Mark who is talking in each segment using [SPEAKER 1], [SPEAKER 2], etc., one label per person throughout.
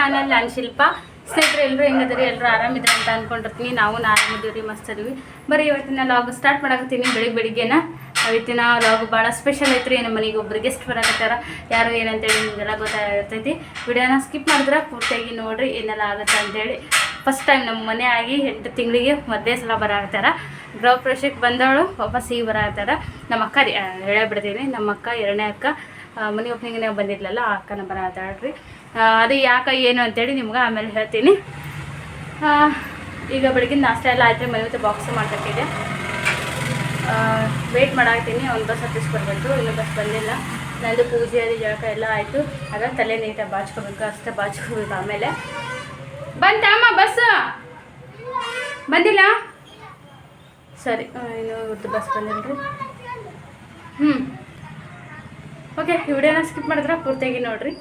[SPEAKER 1] Channel ನಾನು ಶಿಲ್ಪ ಸ್ನೇಹಿತರೆ ಎಲ್ಲರೂ ಹೆಂಗದ್ರಿ ಎಲ್ಲರೂ ಆರಾಮಿದ್ರೆ ಅಂತ ಅನ್ಕೊಂಡಿರ್ತೀನಿ. ನಾವು ಆರಾಮಿದ್ದೀವಿ ಮಸ್ತ್ ಅದೀವಿ ಬರೀ ಇವತ್ತಿನ ಲಾಗ್ ಸ್ಟಾರ್ಟ್ ಮಾಡಾಕತ್ತೀನಿ ಬೆಳಿಗ್ಗೆ ಬೆಳಿಗ್ಗೆನ. ಇವತ್ತಿನ ಲಾಗ್ ಭಾಳ ಸ್ಪೆಷಲ್ ಐತ್ರಿ. ನಮ್ಮ ಮನೆಗೆ ಒಬ್ರು ಗೆಸ್ಟ್ ಬರಕತ್ತಾರ. ಯಾರು ಏನಂತೇಳಿ ನಿಮಗೆಲ್ಲ ಗೊತ್ತಾಗಿರ್ತೈತಿ ವಿಡಿಯೋನ ಸ್ಕಿಪ್ ಮಾಡಿದ್ರೆ ಪೂರ್ತಿಯಾಗಿ ನೋಡ್ರಿ ಏನೆಲ್ಲ ಆಗುತ್ತೆ ಅಂತೇಳಿ ಫಸ್ಟ್ ಟೈಮ್ ನಮ್ಮ ಮನೆ ಆಗಿ ಎಂಟು ತಿಂಗಳಿಗೆ ಮೊದಲೇ ಸಲ ಬರಾಗ್ತಾರ ಗೃಹ ಪ್ರವೇಶಕ್ಕೆ ಬಂದವಳು, ವಾಪಸ್ ಈಗ ಬರಾಗ್ತಾರ ನಮ್ಮ ಅಕ್ಕ ರೀ ಹೇಳೇ ಬಿಡ್ತೀನಿ. ನಮ್ಮ ಅಕ್ಕ, ಎರಡನೇ ಅಕ್ಕ ಮನೆ ಓಪನಿಂಗ್ನೇ ಬಂದಿದ್ಲಲ್ಲ, ಆ ಅಕ್ಕನ ಬರಾತಾಳ್ರಿ ಅದು ಯಾಕೆ, ಏನು ಅಂತೇಳಿ ನಿಮ್ಗೆ ಆಮೇಲೆ ಹೇಳ್ತೀನಿ. ಈಗ ಬೆಳಗ್ಗೆ ನಾಷ್ಟ ಎಲ್ಲ ಆಯ್ತು, ಮನೆ ಬಾಕ್ಸ್ ಮಾಡ್ಬೇಕಿದೆ ವೇಟ್ ಮಾಡಾಕ್ತೀನಿ, ಒಂದು ಬಸ್ ಹತ್ತಿಸ್ಕೊಡ್ಬೇಕು ಇನ್ನೂ ಬಸ್ ಬಂದಿಲ್ಲ. ನಂದು ಪೂಜೆ ಅದು ಜಳಕ ಎಲ್ಲ ಆಯಿತು. ಆಗ ತಲೆ ನೀಟಾಗಿ ಬಾಚ್ಕೋಬೇಕು, ಅಷ್ಟೇ ಬಾಚ್ಕೋಬೇಕು ಆಮೇಲೆ. ಬಂತಮ್ಮ ಬಸ್ ಬಂದಿಲ್ಲ? ಸರಿ ಇನ್ನು ಇವತ್ತು ಬಸ್ ಬಂದಿಲ್ಲ ರೀ ಹ್ಞೂ ಓಕೆ ವಿಡಿಯೋನ ಸ್ಕಿಪ್ ಮಾಡಿದ್ರೆ ಪೂರ್ತಿಯಾಗಿ ನೋಡ್ರಿ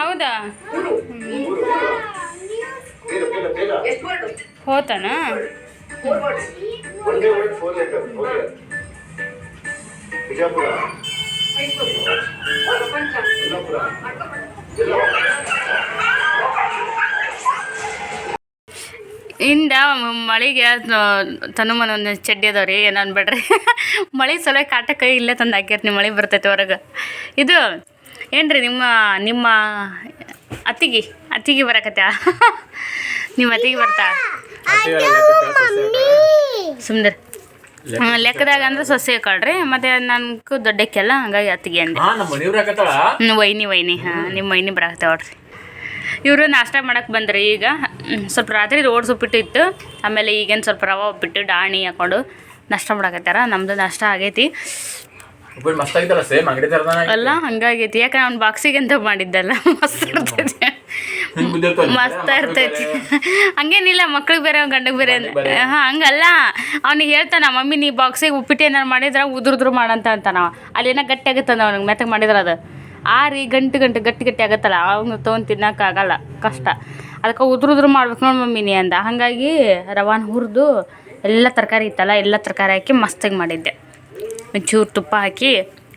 [SPEAKER 1] ಹೌದಾ ಹೋತಾನ? ಇಂದ ಮಳೆಗೆ ತನುಮನ ಒಂದು ಚಡ್ಡಿ ಅದಾವ್ರಿ ಏನೋ ಅನ್ಬೇಡ್ರಿ ಮಳೆ ಸಲ ಕಾಟಕ್ಕೆ ಇಲ್ಲೇ ತಂದು ಹಾಕ್ಯಾರ ನಿಮ್ಮ ಮಳೆ ಬರ್ತೈತೆ ಹೊರಗೆ. ಇದು ಏನ್ರಿ ನಿಮ್ಮ ನಿಮ್ಮ ಅತ್ತಿಗೆ ಅತ್ತಿಗೆ ಬರಕತ್ಯ? ನಿಮ್ಮ ಅತ್ತಿಗೆ ಬರ್ತಾ? ಸುಮ್ದರ್ ಲೆಕ್ಕದಾಗ ಅಂದ್ರೆ ಸೊಸೆ ಕಳ್ರಿ ಮತ್ತೆ ನನ್ಗೂ ದೊಡ್ಡಕ್ಕೆಲ್ಲ ಹಂಗಾಗಿ ಅತ್ತಿಗೆ ಅಂದೆ.
[SPEAKER 2] ಹಾ ನಮ್ಮ ಮನೆಯವ್ರ ಹಾಕತ್ತಾಳ?
[SPEAKER 1] ಹ್ಮ್, ವೈನಿ ವೈನಿ. ಹಾಂ ನಿಮ್ಮ ವೈನಿ ಬರಾಕತ್ತಾವ್ರಿ ಇವರು ನಾಷ್ಟ ಮಾಡಕ್ಕೆ ಬಂದ್ರಿ ಈಗ. ಸ್ವಲ್ಪ ರಾತ್ರಿ ರೋಡ್ ಉಪ್ಪಿಟ್ಟು ಇತ್ತು. ಆಮೇಲೆ ಈಗೇನು ಸ್ವಲ್ಪ ರವೆ ಉಪ್ಪಿಟ್ಟು ಡಾಣಿ ಹಾಕೊಂಡು ನಾಷ್ಟ ಮಾಡಕತ್ತಾರ. ನಮ್ದು ನಾಷ್ಟ ಆಗೈತಿ.
[SPEAKER 2] ಉಪ್ಪಿಟ್ಟು ಮಸ್ತ್ ಆಗಿತ್ತಲ್ಲ ಸೇಮ್ ಅಂಗಡಿ ತರದಾನ
[SPEAKER 1] ಅಲ್ಲ ಹಂಗಾಗೈತಿ. ಯಾಕಂದ್ರೆ ಅವ್ನು ಬಾಕ್ಸಿಗೆ ಅಂತ ಮಾಡಿದ್ದಲ್ಲ. ಮಸ್ತ್ ಇರ್ತೈತಿ. ಮಸ್ತ್ ಇರ್ತೈತಿ. ಹಂಗೇನಿಲ್ಲ ಮಕ್ಳಿಗೆ ಬೇರೆ ಗಂಡಗೆ ಬೇರೆ ಹಾಂ ಹಂಗಲ್ಲ. ಅವ್ನಿಗೆ ಹೇಳ್ತಾನ ಮಮ್ಮಿ ನೀ ಬಾಕ್ಸಿಗೆ ಉಪ್ಪಿಟ್ಟು ಏನಾರು ಮಾಡಿದ್ರೆ ಉದುರುದ್ರು ಮಾಡಂತ ಅಂತಾನ ಅಲ್ಲೇನ ಗಟ್ಟಿ ಆಗುತ್ತಂದ ಅವ್ನಿಗೆ ಮೆತ್ತಗೆ ಮಾಡಿದ್ರ ಅದು. ಆರಿ ಗಂಟು ಗಂಟು ಗಟ್ಟಿ ಗಟ್ಟಿ ಆಗತ್ತಲ್ಲ ಅವ್ನು ತೊಗೊಂಡು ತಿನ್ನೋಕ್ಕಾಗಲ್ಲ ಕಷ್ಟ. ಅದಕ್ಕೆ ಉದುರು ಉದ್ರು ಮಾಡ್ಬೇಕು ನೋಡಿ ಮಮ್ಮಿ ನೀ ಅಂದ. ಹಾಗಾಗಿ ರವಾನ್ ಹುರಿದು ಎಲ್ಲ ತರಕಾರಿ ಇತ್ತಲ್ಲ ಎಲ್ಲ ತರಕಾರಿ ಹಾಕಿ ಮಸ್ತಾಗಿ ಮಾಡಿದ್ದೆ. ಒಂಚೂರು ತುಪ್ಪ ಹಾಕಿ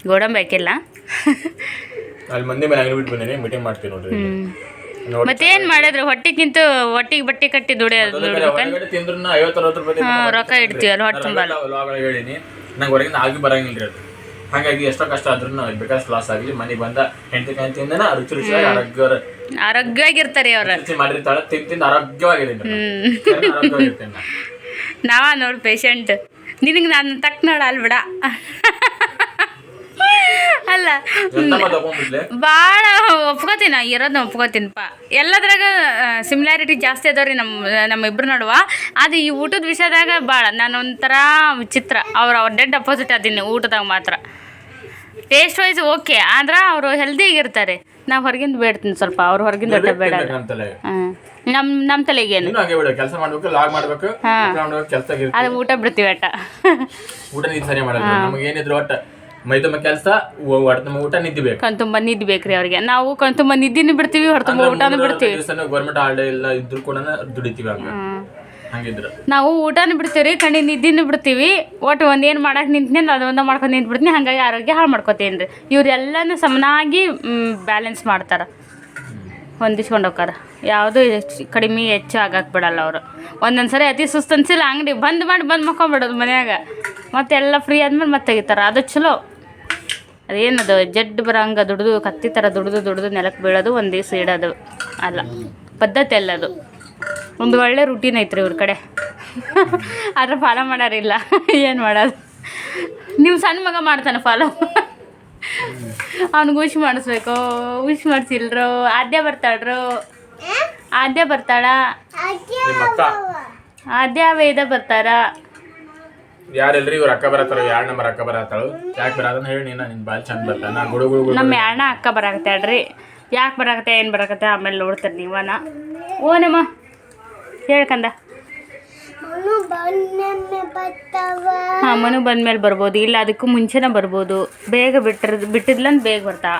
[SPEAKER 1] ಗೋಡಂಬಿ ಹಾಕಿಲ್ಲ.
[SPEAKER 2] ಅಲ್ಲಿ ಮಂದಿ ಮೇಲೆ ಅಂಗಡಿ ಬಿಟ್ಟು ಬಂದಿನಿ ಮೀಟಿಂಗ್ ಮಾಡ್ತೀವಿ ನೋಡ್ರಿ ನೋಡಿ
[SPEAKER 1] ಮತ್ತೇನು ಮಾಡಿದ್ರು? ಹೊಟ್ಟಿಗಿಂತ ಹೊಟ್ಟಿಗೆ ಬಟ್ಟೆ ಕಟ್ಟಿ ದುಡಿಯೋದು ದುಡಿಬೇಕಂತ?
[SPEAKER 2] ತಿಂದ್ರು ಐವತ್ತು ಅರವತ್ತು ರೂಪಾಯಿ
[SPEAKER 1] ಹಾಂ ರೊಕ್ಕ ಇಡ್ತೀವಲ್ಲ ಹೊಟ್ಟೆ ತುಂಬ
[SPEAKER 2] ಹೇಳಿನಿ. ನಂಗೆ ಹೊರಗಿಂದ ಆಗಿ ಬರಂಗಿಲ್ಲ ಹಾಗಾಗಿ ಎಷ್ಟೋ ಕಷ್ಟ ಆದ್ರೂ ಲಾಸ್ ಆಗಲಿ ಮನೆಗೆ ಬಂದ ಹೆಂಡತಿ ಕಾಯಿ ತಿಂದನ ರುಚಿ ರುಚಿಯಾಗಿ ಆರೋಗ್ಯ
[SPEAKER 1] ಆರೋಗ್ಯವಾಗಿರ್ತಾರೆ ಅವ್ರು
[SPEAKER 2] ರುಚಿ ಮಾಡಿರ್ತಾಳೆ ತಿಂದು ಆರೋಗ್ಯವಾಗಿರ್ತೀನಿ.
[SPEAKER 1] ನಾವ ನೋಡು ಪೇಷಂಟ್ ನಿನಗೆ ನಾನು ತಕ್ಕ ನೋಡ ಅಲ್ಬಿಡ ಅಲ್ಲ. ಭಾಳ ಒಪ್ಕೋತೀನಿ ಇರೋದನ್ನ ಒಪ್ಕೋತೀನಿಪ್ಪ ಎಲ್ಲದ್ರಾಗ ಸಿಮಿಲಾರಿಟಿ ಜಾಸ್ತಿ ಅದಾವ್ರಿ ನಮ್ಮ ನಮ್ಮ ಇಬ್ರು ನಡುವ. ಅದು ಈ ಊಟದ ವಿಷಯದಾಗ ಭಾಳ ನಾನು ಒಂಥರ ವಿಚಿತ್ರ. ಅವ್ರು ಅವ್ರ ಡೆಡ್ ಅಪೋಸಿಟ್ ಅದೀನಿ ಊಟದಾಗ ಮಾತ್ರ. ಟೇಸ್ಟ್ ವೈಸ್ ಓಕೆ ಆದ್ರೆ ಅವರು ಹೆಲ್ದಿಯಾಗಿರ್ತಾರೆ ನಾವು ಹೊರಗಿಂದ ಬೇಡ್ತೀನಿ ಸ್ವಲ್ಪ ಅವ್ರು ಹೊರಗಿಂದ ಬೇಡ ಹಾಂ ನಮ್ಮ ನಮ್ಮ ತಲೆಗೇನು
[SPEAKER 2] ನೀನು ಹಾಗೆ ಬಿಡು ಕೆಲಸ ಮಾಡ್ಬೇಕು ಲಾಗ್ ಮಾಡ್ಬೇಕು. ಕೆಲಸ
[SPEAKER 1] ಅದು ಊಟ ಬಿಡ್ತೀವಿ ಅಟ
[SPEAKER 2] ಊಟ ನೀನು ಸರಿ ಮಾಡಲ್ಲ ನಮಗೆ ಏನಿದ್ರು ಒಟ್ಟ ಮೈ ತುಂಬ ಕೆಲಸ ನಮ್ಮ ಊಟ ನಿದ್ದೆ ಬೇಕು
[SPEAKER 1] ಕಣ್ ತುಂಬ ನಿದ್ದೆ ಬೇಕ್ರಿ ಅವ್ರಿಗೆ. ನಾವು ಕಣ್ ತುಂಬ ನಿದ್ದಿನೂ ಬಿಡ್ತೀವಿ ಹೊರ ತುಂಬ ಊಟನೂ ಬಿಡ್ತೀವಿ.
[SPEAKER 2] ಗೌರ್ಮೆಂಟ್ ಹಾಲಿಡೇ ಇಲ್ಲ ಇದ್ರು ಕೂಡ ದುಡಿತೀವಿ ಹಂಗ.
[SPEAKER 1] ನಾವು ಊಟನೂ ಬಿಡ್ತೀವಿ ರೀ ಕಣ್ಣಿ ನಿದ್ದಿನೂ ಬಿಡ್ತೀವಿ. ಒಟ್ಟು ಒಂದೇನು ಮಾಡಕ್ಕೆ ನಿಂತೀನಿ ಅದು ಒಂದ ಮಾಡ್ಕೊಂಡು ನಿಂತು ಬಿಡ್ತೀನಿ ಹಾಗಾಗಿ ಆರೋಗ್ಯ ಹಾಳು ಮಾಡ್ಕೋತೀನಿ ರೀ. ಇವರೆಲ್ಲನೂ ಸಮನಾಗಿ ಬ್ಯಾಲೆನ್ಸ್ ಮಾಡ್ತಾರೆ. ಹೊಂದಿಸ್ಕೊಂಡು ಹೋಗಾರ ಯಾವುದೂ ಕಡಿಮೆ ಹೆಚ್ಚು ಆಗಕ್ಕೆ ಬಿಡಲ್ಲ ಅವರು. ಒಂದೊಂದು ಸರಿ ಅತಿ ಸುಸ್ತು ಅನ್ಸಿಲ್ಲ ಅಂಗಡಿ ಬಂದ್ ಮಾಡಿ ಬಂದು ಮಕ್ಕೊಂಬಿಡೋದು ಮನ್ಯಾಗ. ಮತ್ತೆಲ್ಲ ಫ್ರೀ ಆದ್ಮೇಲೆ ಮತ್ತೆ ತೆಗಿತಾರೆ. ಅದು ಚಲೋ ಅದೇನದು, ಜಡ್ ಬರಂಗ ದುಡ್ದು, ಕತ್ತಿ ಥರ ದುಡ್ದು ದುಡ್ದು ನೆಲಕ್ಕೆ ಬೀಳೋದು, ಒಂದು ದಿವಸ ಇಡೋದು. ಅಲ್ಲ, ಪದ್ಧತಿ ಅಲ್ಲ ಅದು. ಒಂದು ಒಳ್ಳೆ ರುಟೀನ್ ಐತ್ರಿ ಇವ್ರ ಕಡೆ. ಆದ್ರೆ ಫಾಲೋ ಮಾಡೋರಿಲ್ಲ. ಏನು ಮಾಡೋದು? ನಿಮ್ಮ ಸಣ್ಣ ಮಗ ಮಾಡ್ತಾನೆ ಫಾಲೋ ಅವ್ನಿಗೆ ಉಶ್ ಮಾಡಿಸ್ಬೇಕು. ಉಶ್ ಮಾಡಿಸಿಲ್ರು, ಆದ್ಯ ಬರ್ತಾಳ್ರು. ಆದ್ಯ ಬರ್ತಾಳ? ಆದ್ಯ ವೇದ ಬರ್ತಾರ?
[SPEAKER 2] ಯಾರೆಲ್ರಿ ಇವ್ರ ಅಕ್ಕ ಬರತ್ತಾರ ಯಾರ್ ನಂಬರ್ ಅಕ್ಕ ಬರತ್ತಾಳು? ಯಾಕೆ ಬರತ್ತಂತ ಹೇಳಿ ನೀನು ನಿನ್ ಬಾಲ್ ಚಂದ ಬರ್ತಾನ. ನಾ ಗುಡು ಗುಡು ಗುಡು
[SPEAKER 1] ನಮ್ಮ ಅಣ್ಣ ಅಕ್ಕ ಬರಾಕತ್ತಾಳ್ರಿ? ಯಾಕೆ ಬರಾಕತ್ತೆ ಏನು ಬರಾಕತ್ತೆ ಆಮೇಲೆ ನೋಡ್ತಾರೆ ನೀವನ. ಓನಮ್ಮ ಹೇಳ್ಕಂದ ಹಾಂ ಮನು ಬಂದ್ಮೇಲೆ ಬರ್ಬೋದು. ಇಲ್ಲ ಅದಕ್ಕೂ ಮುಂಚೆನೇ ಬರ್ಬೋದು. ಬೇಗ ಬಿಟ್ಟಿರ್ ಬಿಟ್ಟಿದ್ಲಂದು ಬೇಗ ಬರ್ತಾ.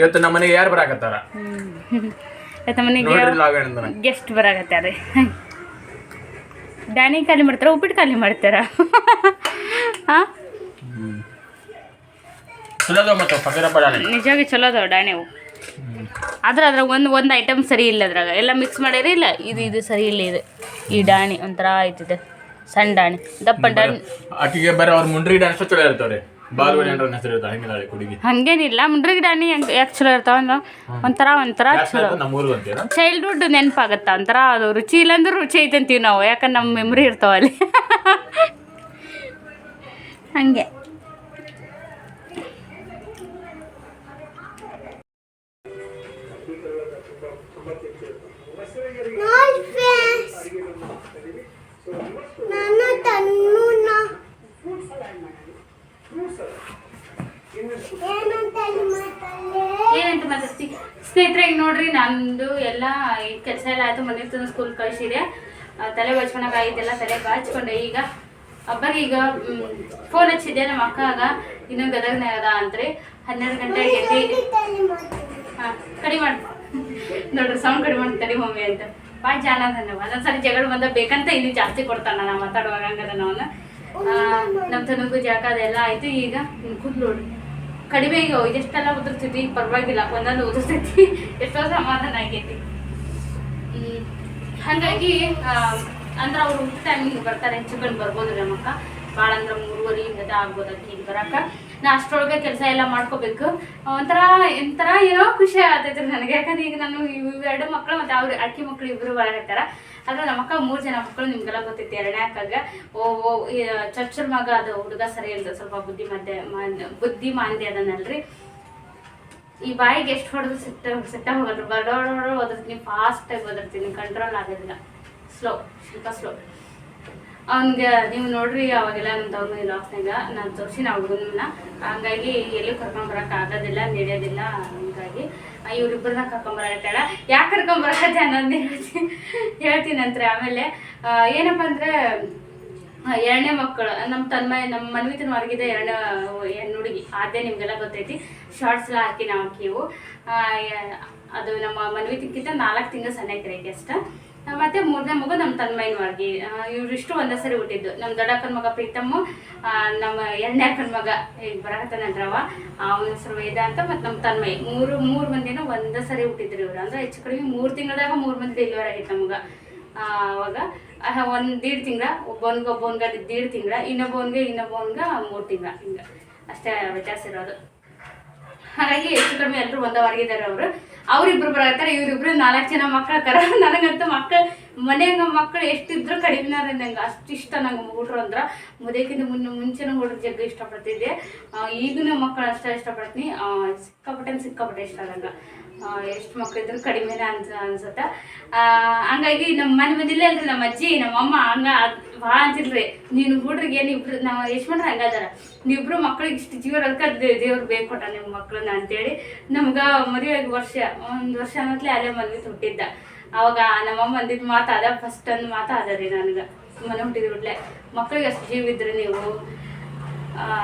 [SPEAKER 2] ಇವತ್ತು ನಮ್ಮ ಮನೆಗೆ ಯಾರು ಬರಾಕತ್ತಾರ?
[SPEAKER 1] ಆಯ್ತಾ ಮನೆಗೆ ಗೆಸ್ಟ್ ಬರಾಕತ್ತಾರೆ ಡ್ಯಾನಿ ಖಾಲಿ ಮಾಡ್ತಾರ ಉಪ್ಪಿಟ್ಟು ಖಾಲಿ ಮಾಡ್ತಾರ? ಹಾಂ? ನಿಜವಾಗಿ ಚಲೋ ಅದಾವ ಡಾಣಿವು ಆದ್ರೆ ಅದ್ರಾಗ ಒಂದು ಒಂದು ಐಟಮ್ ಸರಿ ಇಲ್ಲ ಅದ್ರಾಗ. ಎಲ್ಲ ಮಿಕ್ಸ್ ಮಾಡ್ಯಾರ ಇಲ್ಲ ಇದು ಇದು ಸರಿ ಇಲ್ಲ ಇದು. ಈ ಡಾಣಿ ಒಂಥರ ಆಯ್ತಿದೆ. ಸಣ್ಣ ಡಾಣಿ ದಪ್ಪ ಡಾಣಿ
[SPEAKER 2] ಆಕಿಗೆ ಬರೀ ಅವ್ರ ಮುಂಡ್ರಿ ಡ್ಯಾನ್ಸ್ ಚಲೋ ಇರ್ತಾವ್ರಿ. ಬಾಲ್ವಡಿ ಅಂತ ಹೆಸರು ಇರ್ತಾವ ಹಂಗಿದಾಳೆ ಹುಡುಗಿ
[SPEAKER 1] ಹಂಗೇನಿಲ್ಲ ಮುಂಡ್ರಿ ಗಿಡಾನಿ ಹೆಂಗೆ ಯಾಕೆ ಚಲೋ ಇರ್ತಾವ ಅಂದ್ರೆ ಒಂಥರ ಒಂಥರ ಚಲೋ.
[SPEAKER 2] ನಮ್ಮ ಊರಿಗೆ ಅಂತೀರ?
[SPEAKER 1] ಚೈಲ್ಡ್ಹುಡ್ ನೆನಪಾಗತ್ತ ಒಂಥರ ಅದು ರುಚಿ ಇಲ್ಲಂದ್ರೆ ರುಚಿ ಐತೆ ಅಂತೀವಿ ನಾವು ಯಾಕಂದ್ರೆ ನಮ್ಮ ಮೆಮ್ರಿ ಇರ್ತಾವ ಅಲ್ಲಿ. ಹಂಗೆ
[SPEAKER 3] ನನ್ನ ತನ್ನೂನ ಏನಂತ ಅಲ್ಲಿ ಮಾತಾಡ್ಲೆ?
[SPEAKER 1] ಏನಂತ ಮಾತಾಡ್ತಿ ಸ್ನೇಹಿತರೆ ಈಗ ನೋಡ್ರಿ ನಂದು ಎಲ್ಲ ಕೆಲಸ ಎಲ್ಲ ಆಯ್ತು ಮನೆ ತಂದು ಸ್ಕೂಲ್ ಕಳಿಸಿದೆ. ತಲೆ ಆಗಿದ್ದೆಲ್ಲ ತಲೆ ಬಾಚ್ಕೊಂಡೆ. ಈಗ ಹಬ್ಬಗೆ ಈಗ ಫೋನ್ ಹಚ್ಚಿದ್ದೆ ನಮ್ಮ ಅಕ್ಕಾಗ. ಇನ್ನೂ ಗದಗ್ನಾಗ ಅದ ಅಂತ್ರಿ. ಹನ್ನೆರಡು ಗಂಟೆ
[SPEAKER 3] ಎದ್ದು
[SPEAKER 1] ಹಾಂ ಕಡಿಮೆ ಮಾಡಿ. ನೋಡ್ರಿ ಸೌಂಡ್ ಕಡಿಮೆ ಮಾಡಿ ತಡಿ ಮಮ್ಮಿ ಅಂತ. ಭಾಳ ಜಾನ ಒಂದೊಂದ್ಸರಿ ಜಗಳ ಬಂದ ಬೇಕಂತ ಇನ್ನು ಜಾಸ್ತಿ ಕೊಡ್ತಾನ ನಾ ಮಾತಾಡುವಾಗ ಹಂಗದ ಅವನು ನಮ್ಮ ತನಗೂ ಜಾಕ ಅದೆಲ್ಲ ಆಯ್ತು. ಈಗ ಕೂತ್ ನೋಡ್ರಿ ಕಡಿಮೆ ಉದುರ್ತಿದ್ವಿ ಈಗ ಪರವಾಗಿಲ್ಲ, ಒಂದೊಂದು ಉದುರ್ತೈತಿ ಎಷ್ಟೋ ಸಮಾಧಾನ ಆಗೈತಿ. ಹಾಗಾಗಿ ಅಂದ್ರೆ ಅವ್ರು ಊಟ ಟೈಮಿಗೆ ಬರ್ತಾರೆ ಹೆಚ್ಚು ಕಡೆ ಬರ್ಬೋದು ನಮ್ಮಕ್ಕ ಭಾಳ ಅಂದ್ರೆ ಮೂರುವರೆ ಹಿಂಗದ ಆಗ್ಬೋದು ಅಕ್ಕಿಗೆ ಬರಕ. ನಾ ಅಷ್ಟರೊಳಗೆ ಕೆಲಸ ಎಲ್ಲ ಮಾಡ್ಕೋಬೇಕು. ಒಂಥರ ಒಂಥರ ಏನೋ ಖುಷಿ ಆಗ್ತೈತೆ ನನಗೆ. ಯಾಕಂದ್ರೆ ಈಗ ನಾನು ಇವ್ ಎರಡು ಮಕ್ಕಳು ಮತ್ತು ಅವ್ರ ಅಕ್ಕಿ ಮಕ್ಕಳು ಇಬ್ಬರು ಬರಕತ್ತಾರ. ಆದ್ರೆ ನಮ್ಮಕ್ಕ ಮೂರು ಜನ ಮಕ್ಕಳು, ನಿಮ್ಗೆಲ್ಲ ಗೊತ್ತಿತ್ತು ಎರಡನೇ ಅಕ್ಕಾಗ, ಓ ಓ ಚರ್ಚರ್ ಮಗ ಅದು ಹುಡುಗ ಸರಿ ಅಂತ ಸ್ವಲ್ಪ ಬುದ್ಧಿ ಮಧ್ಯ ಬುದ್ಧಿ ಮಾಂದ್ಯ ಅದನ್ನಲ್ರಿ. ಈ ಬಾಯಿಗೆ ಎಷ್ಟು ಹೊಡೆದು ಸಿಟ್ಟ ಸಿಟ್ಟ ಹೋಗಲ್ರಿ ಬಡೋಡ ಓದಿರ್ತೀನಿ ಫಾಸ್ಟಾಗಿ ಓದಿರ್ತೀನಿ ಕಂಟ್ರೋಲ್ ಆಗೋದಿಲ್ಲ. ಸ್ಲೋ ಸ್ವಲ್ಪ ಸ್ಲೋ ಅವನ್ಗೆ, ನೀವು ನೋಡ್ರಿ, ಅವಾಗೆಲ್ಲ ನಮ್ಮ ತಗೊಂಡು ಲಾಸ್ನಾಗ ನಾನು ತೋರಿಸಿ ನಾವು ಹುಡುಗನ ಹಂಗಾಗಿ ಎಲ್ಲೂ ಕರ್ಕೊಂಡು ಬರಕ್ ಆಗೋದಿಲ್ಲ, ನಡೆಯೋದಿಲ್ಲ, ಹಂಗಾಗಿ. ಇವ್ರಿಬ್ಬರನ್ನ ಕರ್ಕೊಂಬರತ್ತಾಳ ಯಾಕೆ ಕರ್ಕೊಂಬರತ್ತೆ ಅನ್ನೋದನ್ನ ಹೇಳ್ತೀನಿ ಹೇಳ್ತೀನಿ ನಂತರ ಆಮೇಲೆ ಏನಪ್ಪ ಅಂದ್ರೆ ಎರಡನೇ ಮಕ್ಕಳು ನಮ್ಮ ತನ್ಮಯ ನಮ್ಮ ಮನ್ವಿತನ ಹೊರಗಿದೆ ಎರಡನೇ ಹೆಣ್ಣು ಹುಡುಗಿ? ಅದೇ ನಿಮಗೆಲ್ಲ ಗೊತ್ತೈತಿ. ಶಾರ್ಟ್ಸ್ ಎಲ್ಲ ಹಾಕಿ ನಾವು ಹಾಕಿವು ಅದು ನಮ್ಮ ಮನ್ವಿತಕ್ಕಿಂತ ನಾಲ್ಕು ತಿಂಗಳು ಸಣ್ಣ ಕ್ರೇಕೆ ಅಷ್ಟ. ಮತ್ತೆ ಮೂರನೇ ಮಗು ನಮ್ಮ ತನ್ಮಯನ ವರ್ಗಿ ಇವರಿಷ್ಟು ಒಂದೇ ಸರಿ ಹುಟ್ಟಿದ್ದು. ನಮ್ಮ ದೊಡ್ಡಕ್ಕನ ಮಗ ಪ್ರೀತಮ್ಮು ನಮ್ಮ ಎರಡನೇ ಅಕ್ಕನ ಮಗ ಈಗ ದ್ರವ ಅವನ ಹೆಸರು ವೇದ ಅಂತ ಮತ್ತು ನಮ್ಮ ತನ್ಮಯ್. ಮೂರು ಮೂರು ಮಂದಿನೂ ಒಂದೇ ಸರಿ ಹುಟ್ಟಿದ್ರು ಇವರು. ಅಂದ್ರೆ ಹೆಚ್ಚು ಕಡಿಮೆ ಮೂರು ತಿಂಗಳದಾಗ ಮೂರು ಮಂದಿ ಡೆಲಿವರಿ ಆಗಿತ್ತು ನಮ್ಗೆ ಅವಾಗ ಒಂದು ದೀಡ್ ತಿಂಗಳ ಒಬ್ಬವನ್ಗೆ ಒಬ್ಬವನ್ಗೆ ದೀಡ್ ತಿಂಗಳ, ಇನ್ನೊಬ್ಬನ್ಗೆ ಇನ್ನೊಬ್ಬವನ್ಗೆ ಮೂರು ತಿಂಗಳ ಹಿಂಗೆ. ಅಷ್ಟೇ ವ್ಯತ್ಯಾಸ ಇರೋದು. ಹಾಗಾಗಿ ಹೆಚ್ಚು ಕಡಿಮೆ ಎಲ್ಲರೂ ಒಂದೇ ವರ್ಗಿದ್ದಾರೆ ಅವರು. ಅವ್ರಿಬ್ರು ಬರತ್ತಾರೆ ಇವ್ರಿಬ್ರು ನಾಲ್ಕು ಜನ ಮಕ್ಳು ತರ ನನಗಂತೂ ಮಕ್ಕಳು ಮನ್ಯಾಗ ಮಕ್ಕಳು ಎಷ್ಟಿದ್ರು ಕಡಿಮೆ ನಂಗೆ ಅಷ್ಟಿಷ್ಟ ನಂಗೆ ಹುಡ್ರು ಅಂದ್ರೆ. ಮದುವೆಕ್ಕಿಂತ ಮುನ್ನ ಮುಂಚೆನ ಹುಡುಗ ಜಗ್ಗ ಇಷ್ಟಪಡ್ತಿದ್ದೆ. ಈಗಿನ ಮಕ್ಕಳು ಅಷ್ಟೇ ಇಷ್ಟಪಡ್ತೀನಿ. ಸಿಕ್ಕಾಪಟ್ಟೆ ಸಿಕ್ಕಾಪಟ್ಟೆ ಇಷ್ಟ ನಂಗೆ. ಎಷ್ಟು ಮಕ್ಳಿದ್ರು ಕಡಿಮೆನೇ ಅನ್ಸ, ಅನ್ಸುತ್ತೆ. ಹಂಗಾಗಿ ನಮ್ಮ ಮನೆ ಬಂದಿಲ್ಲ ಅಲ್ರಿ ನಮ್ಮ ಅಜ್ಜಿ, ನಮ್ಮ ಅಮ್ಮ, ಹಂಗ ಭಾಳ ಅಂತಿಲ್ರಿ. ನೀನು ಹುಡ್ರಿಗೆ, ನೀವಿಬ್ರು, ನಾವು ಮಾಡ್ರೆ ಹಂಗಾದಾರ ನೀವಿಬ್ರು ಮಕ್ಳಿಗೆ ಇಷ್ಟು ಜೀವ ಅದಕ್ಕೆ ದೇವ್ರು ಬೇಕು ಕೊಟ್ಟ ನಿಮ್ಮ ಮಕ್ಳನ್ನ ಅಂತೇಳಿ ನಮ್ಗೆ ಮದುವೆಗೆ ವರ್ಷ, ಒಂದು ವರ್ಷ ಅನ್ನತ್ಲೆ ಅದೇ ಮದ್ವೆ ಹುಟ್ಟಿದ್ದ ಅವಾಗ ನಮ್ಮಮ್ಮ ಅಂದಿದ್ದು ಮಾತು ಅದ ಫಸ್ಟ್ ಅದ ರೀ ನನಗೆ. ಮನೆ ಹುಟ್ಟಿದ ಮಕ್ಳಿಗೆ ಅಷ್ಟು ಜೀವಿದ್ರಿ ನೀವು.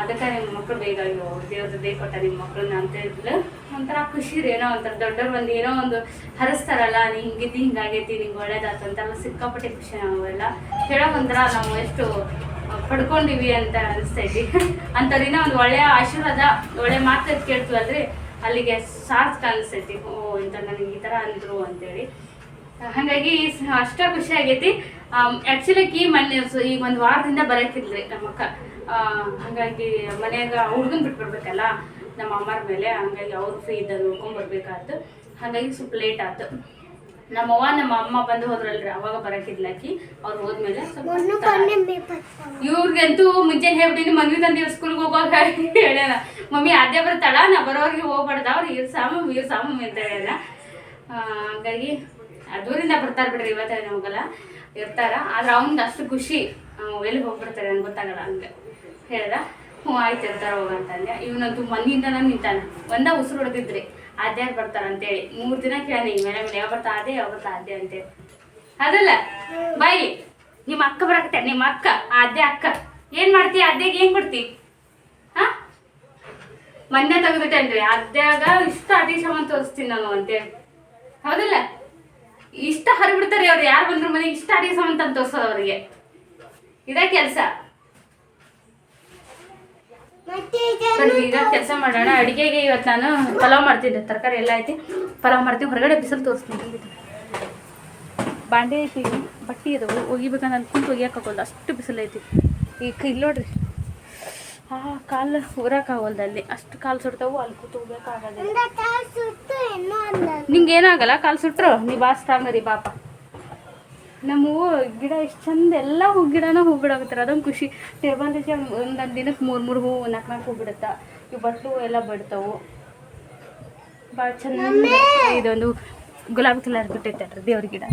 [SPEAKER 1] ಅದಕ್ಕೆ ನಿಮ್ಮ ಮಕ್ಕಳು ಬೇಗ ಅಯ್ಯೋ ದೇವ್ರದ್ದು ಬೇಕೊಟ್ಟ ನಿಮ್ಮ ಮಕ್ಕಳನ್ನ ಅಂತ ಹೇಳಿದ್ಲು. ಒಂಥರ ಖುಷಿ ರೀ, ಏನೋ ಒಂಥರ ದೊಡ್ಡವ್ರು ಒಂದು ಏನೋ ಒಂದು ಹರಸ್ತಾರಲ್ಲ, ನೀ ಹಿಂಗಿದ್ದು ಹಿಂಗಾಗೈತಿ, ನಿಂಗೆ ಒಳ್ಳೇದಾತು ಅಂತೆಲ್ಲ ಸಿಕ್ಕಾಪಟ್ಟೆ ಖುಷಿ ನಾವೆಲ್ಲ ಹೇಳೋ ಒಂಥರ ನಾವು ಎಷ್ಟು ಪಡ್ಕೊಂಡಿವಿ ಅಂತ ಅನಿಸ್ತೈತಿ ಅಂಥವ್ರಿನ ಒಂದು ಒಳ್ಳೆಯ ಆಶೀರ್ವಾದ, ಒಳ್ಳೆ ಮಾತು ಕೇಳ್ತೀವಲ್ರಿ? ಅಲ್ಲಿಗೆ ಸಾರ್ಥಕ ಅನಿಸ್ತೈತಿ ಓ ಇಂಥ ನನಗೆ ಈ ಥರ ಅಂದರು ಅಂತೇಳಿ. ಹಾಗಾಗಿ ಅಷ್ಟ ಖುಷಿ ಆಗೈತಿ. ಆ್ಯಕ್ಚುಲಿ ಕೀ ಮೊನ್ನೆ ಈಗ ಒಂದು ವಾರದಿಂದ ಬರಕಿಲ್ರಿ ನಮ್ಮ ಅಕ್ಕ. ಹಾಗಾಗಿ ಮನೆಯಾಗ ಹುಡ್ಗನ್ ಬರ್ಬೇಕಲ್ಲ ನಮ್ಮ ಅಮ್ಮರ ಮೇಲೆ ಹಂಗಾಗಿ ಅವ್ರು ಫ್ರೀ ಇದ್ದಾಗ ನೋಡ್ಕೊಂಬರ್ಬೇಕಾಯ್ತು ಹಾಗಾಗಿ ಸ್ವಲ್ಪ ಲೇಟ್ ಆಯ್ತು ನಮ್ಮವ್ವ ನಮ್ಮ ಅಮ್ಮ ಬಂದು ಹೋದ್ರಲ್ರಿ ಅವಾಗ ಬರಕಿದ್ಲಾಕಿ ಅವ್ರು ಹೋದ್ಮೇಲೆ. ಇವ್ರಿಗಂತೂ ಮುಂಜಾನೆ ಹೇಳ್ಬಿಟ್ಟಿನಿ ಮನ್ವಿ ತಂದಿ ಸ್ಕೂಲ್ಗೆ ಹೋಗುವಾಗ ಹೇಳ್ಯಾನ ಮಮ್ಮಿ ಅದೇ ಬರ್ತಾಳ ನಾ ಬರೋರಿಗೆ ಹೋಗ್ಬಾರ್ದ ಅವ್ರು ಇವ್ರು ಸಾಮ ಇವ್ರು ಸಾಮು ಅಂತ ಹೇಳ್ಯಾನ ಆ, ಹಂಗಾಗಿ ದೂರಿಂದ ಬರ್ತಾರೆ ಬಿಡ್ರಿ ಇವತ್ತ ನಮಗೆಲ್ಲ ಇರ್ತಾರ. ಆದ್ರೆ ಅವ್ನಿಗೆ ಅಷ್ಟು ಖುಷಿ. ಎಲ್ಲಿ ಹೋಗ್ಬಿಡ್ತಾರೆ ಅಂತ ಗೊತ್ತಾಗಲ್ಲ ಹಂಗೆ. ಹೇಳ್ದ ಹ್ಞೂ, ಆಯ್ತು ಇರ್ತಾರ ಹೋಗಂತಂದೆ ಇವನಂತೂ ಮನೆಯಿಂದ ನಿಂತಾನೆ. ಒಂದ ಉಸಿರು ಹೊಡೆದಿದ್ರಿ ಅದ್ಯಾರು ಬರ್ತಾರ ಅಂತೇಳಿ. ಮೂರು ದಿನ ಕೇಳಿ ಮೇಲೆ ಮೇಲೆ ಯಾವ ಬರ್ತಾ, ಅದೇ ಯಾವ ಬರ್ತಾ, ಅದೇ ಅಂತೇಳಿ. ಅದಲ್ಲ ಬಾಯಿ ನಿಮ್ಮ ಅಕ್ಕ ಬರಕತ್ತೆ, ನಿಮ್ಮ ಅಕ್ಕ ಅದೇ ಅಕ್ಕ. ಏನು ಮಾಡ್ತಿ? ಅದ್ದೆಗೆ ಏನ್ ಕೊಡ್ತಿ? ಹಾ? ಮೊನ್ನೆ ತೆಗೆದಿಟ್ಟೇನ್ರಿ ಅದ್ಯಾಗ ಇಷ್ಟ ಅದೇ ಸಮ ತೋರಿಸ್ತೀನಿ ನಾನು ಅಂತೇಳಿ. ಹೌದಲ್ಲ? ಇಷ್ಟ ಹರಿಬಿಡ್ತಾರೆ ಅವ್ರು. ಯಾರು ಬಂದ್ರು ಮನೆಗೆ ಇಷ್ಟ ಅಡಿಗೆ ಸಾಮಾನು ತಂದು ತೋರ್ಸೋದು ಅವ್ರಿಗೆ. ಇದೇ ಕೆಲಸ. ಈಗ ಕೆಲಸ ಮಾಡೋಣ. ಅಡಿಗೆಗೆ ಇವತ್ತು ನಾನು ಪಲಾವ್ ಮಾಡ್ತಿದ್ದೆ. ತರಕಾರಿ ಎಲ್ಲ ಐತಿ. ಪಲಾವ್ ಮಾಡ್ತೀವಿ ಹೊರಗಡೆ ಬಿಸಿಲು ತೋರಿಸ್ತೀನಿ. ಬಾಂಡೆ ಐತಿ ಬಟ್ಟೆ ಇದಾವೆ ಒಗಿಬೇಕಂದ್ರೆ ಅಲ್ಲಿ ಕುಂತು ಒಗಿಯೋಕ್ಕಾಗಲ್ಲ ಅಷ್ಟು ಬಿಸಿಲು ಐತಿ. ಈಗ ಇಲ್ಲಿ ನೋಡ್ರಿ. ಆ ಕಾಲು ಊರಕ್ಕಾಗಲ್ದು ಅಲ್ಲಿ. ಅಷ್ಟು ಕಾಲು ಸುಡ್ತಾವು. ಅಲ್ಲಿ ಕೂತು ಹೋಗ್ಬೇಕಾಗಲ್ಲ ನಿಂಗೆ ಏನಾಗಲ್ಲ ಕಾಲು ಸುಟ್ರು. ನೀ ಬಾ ಸ್ಟ್ರಾಂಗ್ ರೀ ಪಾಪ ನಮ್ಮ ಹೂವು ಗಿಡ ಎಷ್ಟು ಚಂದ ಎಲ್ಲ ಹೂ ಗಿಡನ ಹೂ ಬಿಡಾಕತ್ತಾರ. ಅದೊಂದು ಖುಷಿ. ಟೇಬಲ್ ಒಂದೊಂದು ದಿನಕ್ಕೆ ಮೂರು ಮೂರು ಹೂವು ನಾಲ್ಕು ನಾಲ್ಕು ಹೂ ಬಿಡುತ್ತಾ. ಇವು ಬಟ್ಲು ಎಲ್ಲ ಬಿಡ್ತಾವು. ಭಾಳ ಚಂದ ಇದೊಂದು ಗುಲಾಬಿ ಕಲರ್ ಬಿಟ್ಟೈತೆ ದೇವ್ರ ಗಿಡ.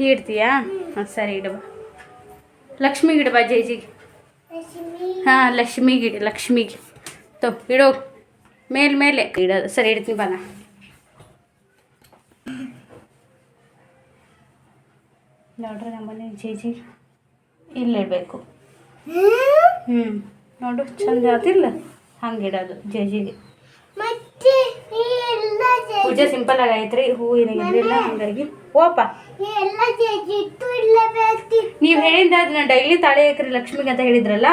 [SPEAKER 3] ನೀಡ್ತೀಯಾ
[SPEAKER 1] ಹ್ಞೂ ಹಾಂ ಸರಿ ಇಡಬ ಲಕ್ಷ್ಮಿ ಗಿಡಬಾ ಜೈಜಿಗೆ ಹಾಂ ಲಕ್ಷ್ಮಿ ಗಿಡ ಲಕ್ಷ್ಮಿಗೆ ತೊ ಇಡೋ. ಮೇಲ್ ಮೇಲೆ. ಇಡೋದು ಸರಿ ಇಡ್ತೀನಿ ಬಾನ ನೋಡ್ರಿ ನಮ್ಮನೆ ಜೇಜಿ ಇಲ್ಲಿಡಬೇಕು ಹ್ಞೂ ನೋಡು ಚಂದ ಆತಿಲ್ಲ. ಹಂಗೆ ಇಡೋದು ಜೇಜಿಗೆ ಪೂಜೆ ಸಿಂಪಲ್ ಆಗೈತ್ರಿ ಹೂವಿನ ಇದಿಲ್ಲ ಹಂಗಾಗಿ ಓಪ. ನೀವು ಹೇಳಿದ್ದ ಅದನ್ನ ಡೈಲಿ ತಾಳಿ ಹಾಕ್ರಿ ಲಕ್ಷ್ಮಿಗೆ ಅಂತ ಹೇಳಿದ್ರಲ್ಲ?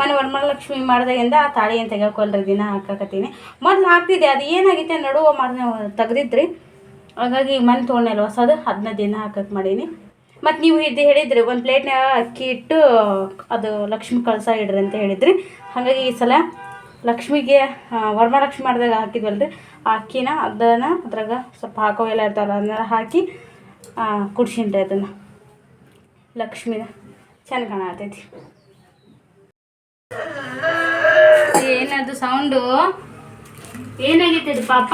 [SPEAKER 1] ಮನೆ ವರಮಹಾಲಕ್ಷ್ಮಿ ಮಾಡ್ದಾಗಿಂದ ಆ ತಾಳಿ ಏನು ತೆಗಿಯೋಕೊಲ್ರಿ ದಿನ ಹಾಕಕತ್ತೀನಿ. ಮೊದ್ಲು ಹಾಕ್ತಿದ್ದೆ ಅದು ಏನಾಗಿತ್ತೆ ನಡುವ ಮಾಡ್ದೆ ತೆಗ್ದಿದ್ರಿ. ಹಾಗಾಗಿ ಮನೆ ತೊಗೊಂಡಲ್ಲ ಹೊಸದು ಹದಿನೈದು ದಿನ ಹಾಕಕ್ಕೆ ಮಾಡೀನಿ. ಮತ್ತು ನೀವು ಇದು ಹೇಳಿದ್ರಿ ಒಂದು ಪ್ಲೇಟ್ನಾಗ ಅಕ್ಕಿ ಇಟ್ಟು ಅದು ಲಕ್ಷ್ಮಿ ಕಳಸ ಇಡ್ರಿ ಅಂತ ಹೇಳಿದ್ರಿ. ಹಾಗಾಗಿ ಈ ಸಲ ಲಕ್ಷ್ಮಿಗೆ ವರ್ಮ ವರಮಹಾಲಕ್ಷ್ಮಿ ಮಾಡಿದಾಗ ಹಾಕಿದ್ವಲ್ರಿ. ಆ ಅಕ್ಕಿನ ಅದನ್ನು ಅದ್ರಾಗ ಸ್ವಲ್ಪ ಹಾಕೋ ಎಲ್ಲ ಇರ್ತಾವಲ್ಲ ಅದನ್ನೆಲ್ಲ ಹಾಕಿ ಕುಡ್ಸಿನ್ರಿ ಅದನ್ನು. ಲಕ್ಷ್ಮಿನ. ಚೆಂದ ಕಾಣತೈತಿ. ಏನದು ಸೌಂಡು? ಏನಾಗೈತೆ ಅದು ಪಾಪ?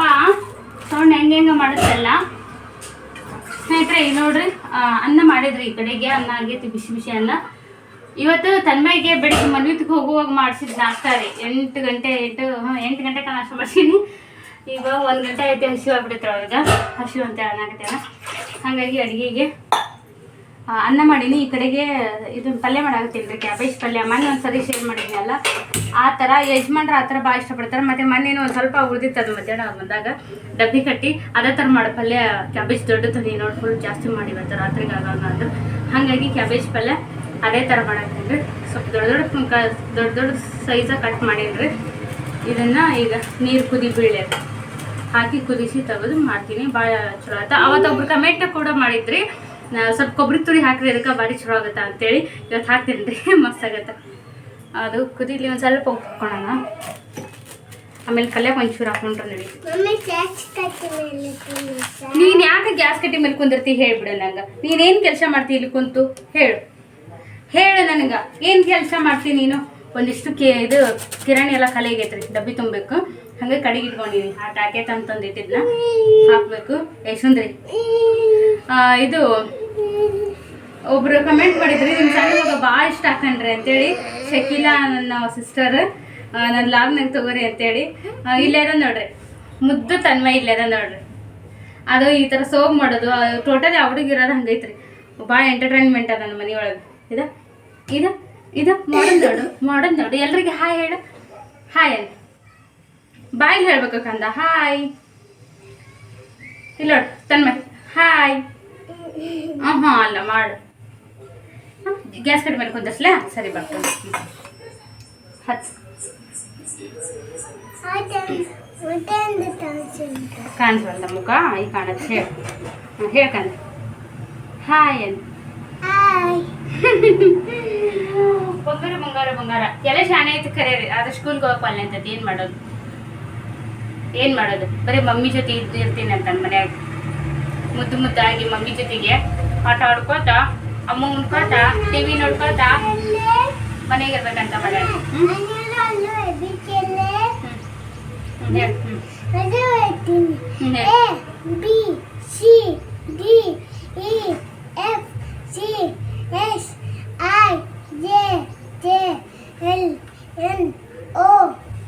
[SPEAKER 1] ಸೌಂಡ್ ಹೆಂಗೆ ಹೆಂಗೆ ಮಾಡುತ್ತಲ್ಲ? ಸ್ನೇಹಿತರೆ ಈಗ ನೋಡ್ರಿ ಅನ್ನ ಮಾಡಿದ್ರಿ ಈ ಕಡೆಗೆ, ಅನ್ನ ಆಗೈತಿ, ಬಿಸಿ ಬಿಸಿ ಅನ್ನ. ಇವತ್ತು ತನ್ಮಯ್ಗೆ ಬೆಳಿಗ್ಗೆ ಮನ್ವಿತ್ಗೆ ಹೋಗುವಾಗ ಮಾಡಿಸಿದ ನಾಷ್ಟ ರೀ ಎಂಟು ಗಂಟೆ, ಎಂಟು, ಹಾಂ, ಎಂಟು ಗಂಟೆ ನಾಷ್ಟ ಮಾಡ್ಸೀನಿ. ಈಗ ಒಂದು ಗಂಟೆ ಐತೆ ಹಸಿವು ಆಗ್ಬಿಡುತ್ತೆ ಅವಾಗ. ಹಸಿವು ಅಂತ ಅನ್ನಕತ್ತೇನ? ಹಾಗಾಗಿ ಅಡುಗೆಗೆ ಅನ್ನ ಮಾಡೀನಿ. ಈ ಕಡೆಗೆ ಇದನ್ನ ಪಲ್ಯ ಮಾಡಾಕತ್ತೀನಿ ರೀ ಕ್ಯಾಬೇಜ್ ಪಲ್ಯ. ಮೊನ್ನೆ ಒಂದು ಸರಿ ಶೇರ್ ಮಾಡಿದ್ನಲ್ಲ ಆ ಥರ ಯಜಮಾನ್ರು ಆ ಥರ ಭಾಳ ಇಷ್ಟಪಡ್ತಾರೆ. ಮತ್ತು ಮೊನ್ನೇನು ಒಂದು ಸ್ವಲ್ಪ ಉಳಿದಿತ್ತು ಅದು ಮಧ್ಯಾಹ್ನ ಬಂದಾಗ. ಡಬ್ಬಿ ಕಟ್ಟಿ ಅದೇ ಥರ ಮಾಡೋ ಪಲ್ಯ. ಕ್ಯಾಬೇಜ್ ದೊಡ್ಡದು ನೀನು ನೋಡಿ ಫುಲ್ ಜಾಸ್ತಿ ಮಾಡಿ ಬರ್ತಾರೆ. ರಾತ್ರಿಗೆ ಆಗೋಣ ಅಂದ್ರೆ. ಹಾಗಾಗಿ ಕ್ಯಾಬೇಜ್ ಪಲ್ಯ ಅದೇ ಥರ ಮಾಡಾಕ್ತೀನಿ ಸ್ವಲ್ಪ ದೊಡ್ಡ ದೊಡ್ಡ ದೊಡ್ಡ ದೊಡ್ಡ ಸೈಜಾಗಿ ಕಟ್ ಮಾಡೀನಿ ರೀ. ಇದನ್ನು ಈಗ ನೀರು ಕುದಿ ಬೀಳೆ ಹಾಕಿ ಕುದಿಸಿ ತೆಗೆದು ಮಾಡ್ತೀನಿ. ಭಾಳ ಚಲೋ ಆಯ್ತು ಅವತ್ತೊಬ್ರು ಕಮೆಂಟ್ ಕೂಡ ಮಾಡಿದ್ರಿ ಸ್ವಲ್ಪ ಕೊಬ್ಬರಿ ತುರಿ ಹಾಕ್ರಿ ಅದಕ್ಕೆ ಭಾರಿ ಚಲೋ ಆಗುತ್ತೆ ಅಂತೇಳಿ ಇವತ್ತು ಹಾಕ್ತೀನಿ ರೀ ಮಸ್ತ್ ಆಗತ್ತೆ. ಅದು ಕುದಿಲಿ ಒಂದು ಸ್ವಲ್ಪ ಉಪ್ಪು ಹಾಕೋಣ ಆಮೇಲೆ ಕಲ್ಯಾಕ ಒಂಚೂರು ಹಾಕೊಂಡ್ರೆ ನಡಿ ನೀನು ಯಾಕೆ ಗ್ಯಾಸ್ ಕಟ್ಟಿ ಮೇಲೆ ಕುಂದಿರ್ತಿ ಹೇಳ್ಬಿಡ ನಂಗೆ. ನೀನೇನು ಕೆಲಸ ಮಾಡ್ತಿ ಇಲ್ಲಿ ಕುಂತು ಹೇಳು. ಹೇಳು ನನಗೆ. ಏನು ಕೆಲಸ ಮಾಡ್ತೀನಿ ನೀನು? ಒಂದಿಷ್ಟು ಕೇ ಇದು ಕಿರಾಣಿ ಎಲ್ಲ ಖಾಲಿ ಆಗೈತ್ರಿ ಡಬ್ಬಿ ತುಂಬಬೇಕು. ಹಂಗೆ ಕಡೆಗೆ ಇಟ್ಕೊಂಡಿನಿ. ಆ ಟ್ಯಾಕೆಟ್ ಅಂತಂದು ಇಟ್ಟಿದ್ನ. ಹಾಕಬೇಕು. ಆ, ಇದು ಒಬ್ರು ಕಮೆಂಟ್ ಮಾಡಿದ್ರಿ ನಿಮ್ಮ ಸಣ್ಣ ಮಗ ಭಾಳ ಇಷ್ಟ ಹಾಕಂಡ್ರಿ ಅಂತೇಳಿ. ಶಕೀಲಾ ನನ್ನ ಸಿಸ್ಟರ್ ನನ್ನ ಲಾಗ್ನಾಗ ತಗೋರಿ ಅಂತೇಳಿ. ಇಲ್ಲೇ ಅದ ನೋಡ್ರಿ. ಮುದ್ದು ತನ್ಮ ಇಲ್ಲೇ ಅದ ನೋಡ್ರಿ. ಅದು ಈ ಥರ ಸೋಗ್ ಮಾಡೋದು ಟೋಟಲಿ ಅವ್ರಿಗೆ ಇರೋದು ಹಂಗೈತ್ರಿ. ಭಾಳ ಎಂಟರ್ಟೈನ್ಮೆಂಟ್ ಅದ ನನ್ನ ಮನೆಯೊಳಗೆ. ಇದು ಇದ. ಇದ ಮಾಡೋದು ನೋಡು ಮಾಡೋದು ನೋಡು. ಎಲ್ರಿಗೆ ಹಾಯ್ ಹೇಳು. ಹಾಯ್ ಅಲ್ಲ. ಬಾಯಲ್ಲಿ ಹೇಳ್ಬೇಕು ಕಂದ. ಹಾಯ್ ಇಲ್ಲ ನೋಡು ತನ್ಮಯ್. ಹಾಯ್ ಹಾಂ ಹಾಂ ಅಲ್ಲ ಮಾಡು. ಗ್ಯಾಸ್ ಕಡಿಮೆ ಮೇಲೆ ಕುಂದರ್ಸ್ಲಾ? ಸರಿ ಬರ್ತದೆ ಹತ್ತು
[SPEAKER 3] ಮತ್ತೆ ಒಂದು ತಾಸು ಉಂಟು
[SPEAKER 1] ಕಾಣಿಸ್ಬಂದ ಮುಖ ಈಗ ಕಾಣತ್ತೆ. ಹೇಳು. ಹ್ಮ್, ಹೇಳ್ಕಂದ ಹಾಯ್ ಅಂತ
[SPEAKER 3] ಹಾಯ್
[SPEAKER 1] ಬಂಗಾರ ಬಂಗಾರ ಬಂಗಾರ. ಎಲ್ಲ ಶಾಣೆ ಐತೆ ಖರೆ ರೀ. ಆದ್ರೆ ಸ್ಕೂಲ್ಗೆ ಹೋಗೋ ಅಲ್ಲ ಅಂತದ್ದು ಏನು ಮಾಡೋದು? ಏನು ಮಾಡೋದು? ಬರೀ ಮಮ್ಮಿ ಜೊತೆ ಇದ್ದು ಇರ್ತೀನಿ ಅಂತ ಮನ್ಯಾಗ. ಮುದ್ದು ಮುದ್ದಾಗಿ ಮಮ್ಮಿ ಜೊತೆಗೆ ಆಟ ಆಡ್ಕೋತ ಅಮ್ಮ ಉಣ್ಕೋತ ಟಿವಿ ನೋಡ್ಕೋತ ಮನೆಗೆ ಇರ್ಬೇಕಂತ ಹ್ಞೂ ಹ್ಞೂ ಹೇಳು ಹ್ಞೂ
[SPEAKER 3] ಅದು ಹೇಳ್ತೀನಿ
[SPEAKER 1] ಹ್ಞೂ
[SPEAKER 3] ಎ
[SPEAKER 1] ಹೇಳು
[SPEAKER 3] B C D E F C S I J J L N O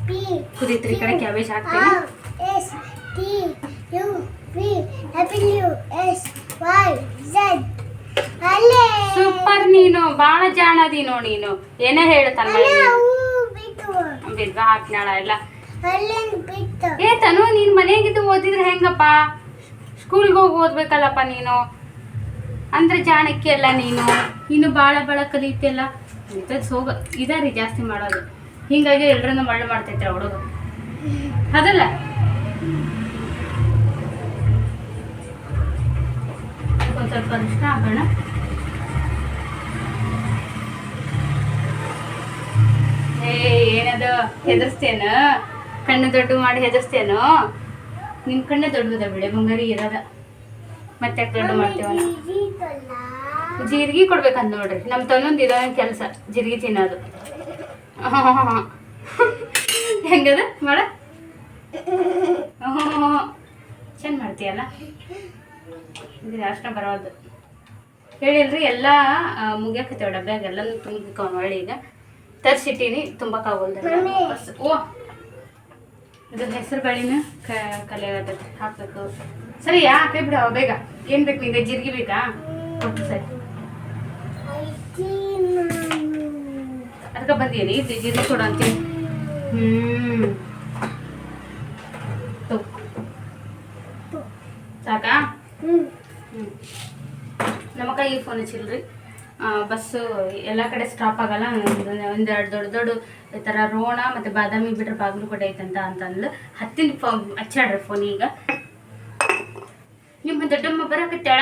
[SPEAKER 3] P
[SPEAKER 1] ಕುದೀತ್ರಿ ಈ ಕಡೆ ಕ್ಯಾಬೇಜ್ ಹಾಕ್ತೀನಿ
[SPEAKER 3] R S T U V W S Y Z ಅಲ್ಲೇ
[SPEAKER 1] ಸೂಪರ್ ನೀನು ಭಾಳ ಜಾಣದೀನೋ ನೀನು. ಏನೇ ಹೇಳ್ತಾನ ಬಿದ್ವ ಹಾಕ್ನಾಳ ಎಲ್ಲ. ಏ ತನು ನೀನ್ ಮನೆಗಿದ್ದು ಓದಿದ್ರೆ ಹೆಂಗಪ್ಪ? ಸ್ಕೂಲ್ಗೆ ಹೋಗಿ ಓದ್ಬೇಕಲ್ಲಪ್ಪ ನೀನು. ಅಂದ್ರೆ ಜಾಣಕ್ಕೆ ಅಲ್ಲ ನೀನು. ಇನ್ನು ಭಾಳ ಬಾಳ ಕಲಿತಿಯಲ್ಲ ಸೋಗ ಹೋಗ ಇದಾರಿ ಜಾಸ್ತಿ ಮಾಡೋದು. ಹಿಂಗಾಗಿ ಎಲ್ರನ್ನೂ ಮಳ್ಳ ಮಾಡ್ತೈತೆ ಹುಡುಗ. ಅದಲ್ಲ. ಒಂದ್ ಸ್ವಲ್ಪ ಇಷ್ಟ ಹಾಕೋಣ ಏ ಏನದು ಹೆದರ್ಸ್ತೇನ? ಕಣ್ಣು ದೊಡ್ಡ ಮಾಡಿ ಹೆದರ್ಸ್ತೇನ? ನಿಮ್ ಕಣ್ಣೇ ದೊಡ್ಡದ ಬಿಡೆ ಬಂಗಾರಿ ಇರೋದ. ಮತ್ತೆ ದೊಡ್ಡ ಮಾಡ್ತೇವಲ್ಲ ಜೀರಿಗೆ ಕೊಡ್ಬೇಕಂತ ನೋಡ್ರಿ. ನಮ್ಮ ತನ್ನೊಂದು ಇರೋ ಕೆಲಸ, ಜೀರಿಗೆ ತಿನ್ನೋದು. ಹೆಂಗದ? ಮಾಡ. ಚೆನ್ ಮಾಡ್ತೀಯಲ್ಲ? ಇದು ಬರೋದು ಹೇಳಿಲ್ರಿ ಎಲ್ಲ ಮುಗಿಯಕತ್ತೇವ ಡಬ್ಬ್ಯಾಗ ಎಲ್ಲ ಹೊಳ್ಳಿ ಈಗ. ತರ್ಸಿಟ್ಟೀನಿ ತುಂಬಕ್ಕಾಗೋಲ್ದ ಬಸ್. ಓ. ಇದು ಹೆಸರು ಬೇಳೆನ ಕ ಕಲಿಯಾಗತ್ತೈತಿ ಹಾಕ್ಬೇಕು. ಸರಿ ಯಾಕೆ ಬಿಡವ ಬೇಗ. ಏನು ಬೇಕು ನಿಂಗೆ ಜೀರಿಗೆ ಬೇಕಾ? ಕೊಟ್ಟು ಸರಿ. ಅದಕ್ಕೆ ಬಂದೀನಿ ಇದು ಜೀರಿಗೆ ಕೊಡು ಅಂತೀನಿ ಹ್ಞೂ ಸಾಕಾ? ಹ್ಞೂ ನಮ್ಮ ಕೈಗೆ ಫೋನ್ ಹಚ್ಚಿಲ್ರಿ. ಆ, ಬಸ್ಸು ಎಲ್ಲ ಕಡೆ ಸ್ಟಾಪ್ ಆಗಲ್ಲ. ಒಂದು ಒಂದೆರಡು ದೊಡ್ಡ ದೊಡ್ಡ ಈ ಥರ ರೋಣ ಮತ್ತು ಬಾದಾಮಿ ಬಿಟ್ರೆ ಬಾಗಲಕೋಟೆ ಐತಂತ ಅಂತಂದು ಹತ್ತಿನ ಫೋ ಹಚ್ಚಾಡ್ರಿ ಫೋನ್ ಈಗ. ನಿಮ್ಮ ದೊಡ್ಡಮ್ಮ ಬರಕತ್ತೇಳ